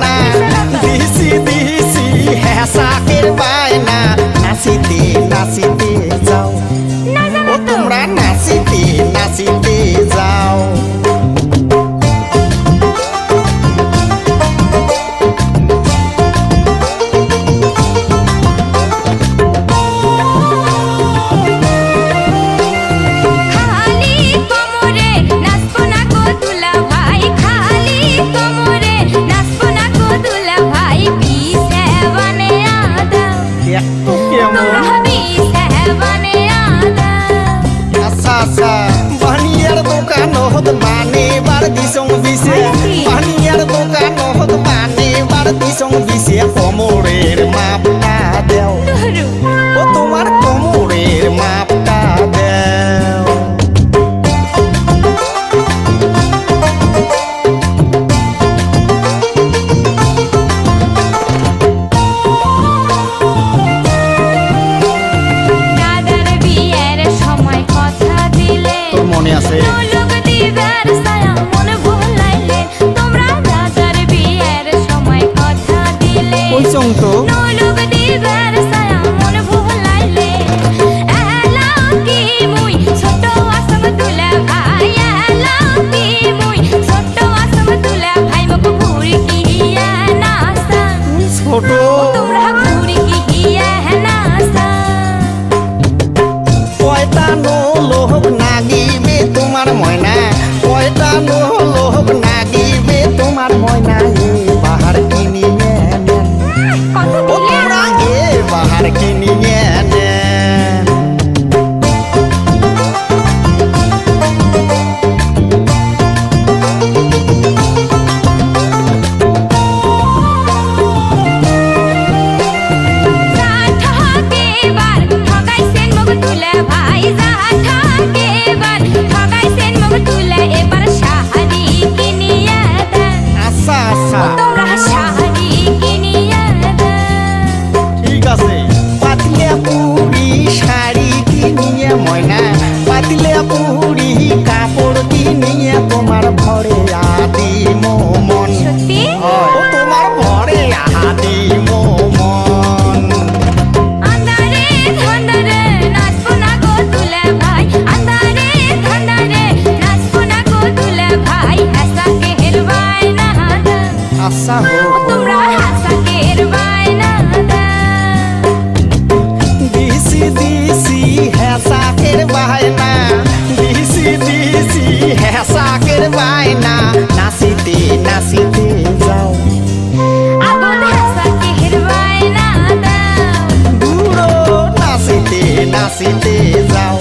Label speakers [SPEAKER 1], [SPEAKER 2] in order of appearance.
[SPEAKER 1] না
[SPEAKER 2] দিছি দিছি হেসাকের বায়না নাচিতে নাচিতে
[SPEAKER 1] যাও
[SPEAKER 2] ও তোমরা
[SPEAKER 1] নাচিতে নাচিতে যাও passar. ফটো
[SPEAKER 2] আচ্ছা
[SPEAKER 1] তোমরা শাড়ি কিনিয়া
[SPEAKER 2] ঠিক পুরি ময়না পাতলে পুরি কাপড় কিনিয়া তোমার ঘরে আদি দিছি হেসাকের বায়না দিছি দিছি হেসাকের বায়না। নাচিতে নাচিতে যাও। নাচিতে নাচিতে যাও।